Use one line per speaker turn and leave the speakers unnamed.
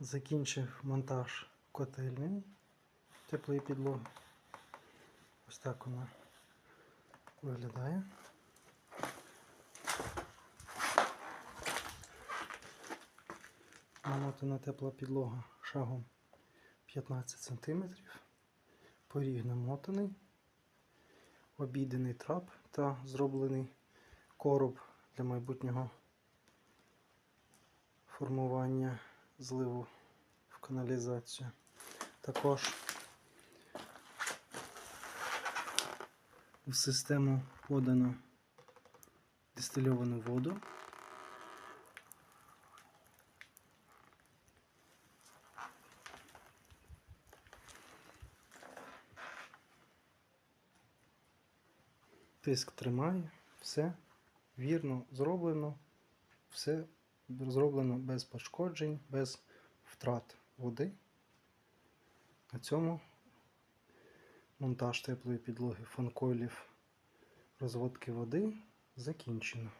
Закінчив монтаж котельні теплої підлоги. Ось так вона виглядає. Намотана тепла підлога шагом 15 см. Поріг намотаний, обійдений трап та зроблений короб для майбутнього формування зливу в каналізацію. Також в систему подано дистильовану воду. Тиск тримає, все вірно зроблено, все зроблено без пошкоджень, без втрат води. На цьому монтаж теплої підлоги фанкойлів розводки води закінчено.